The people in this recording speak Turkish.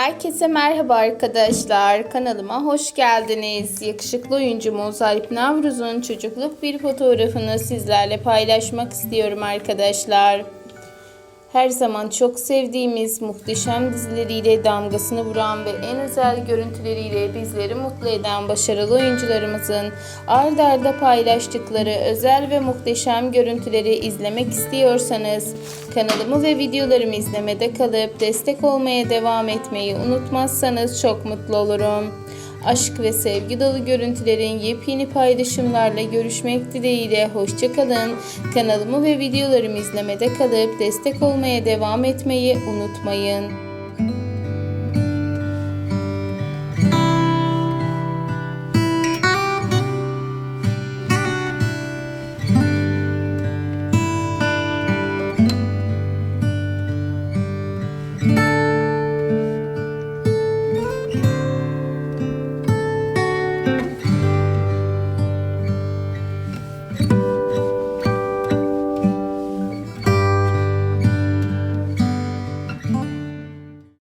Herkese merhaba arkadaşlar. Kanalıma hoş geldiniz. Yakışıklı oyuncumuz Alp Navruz'un çocukluk bir fotoğrafını sizlerle paylaşmak istiyorum arkadaşlar. Her zaman çok sevdiğimiz muhteşem dizileriyle damgasını vuran ve en özel görüntüleriyle bizleri mutlu eden başarılı oyuncularımızın ard arda paylaştıkları özel ve muhteşem görüntüleri izlemek istiyorsanız kanalımı ve videolarımı izlemede kalıp destek olmaya devam etmeyi unutmazsanız çok mutlu olurum. Aşk ve sevgi dolu görüntülerin yepyeni paylaşımlarla görüşmek dileğiyle hoşçakalın. Kanalımı ve videolarımı izlemede kalıp destek olmaya devam etmeyi unutmayın.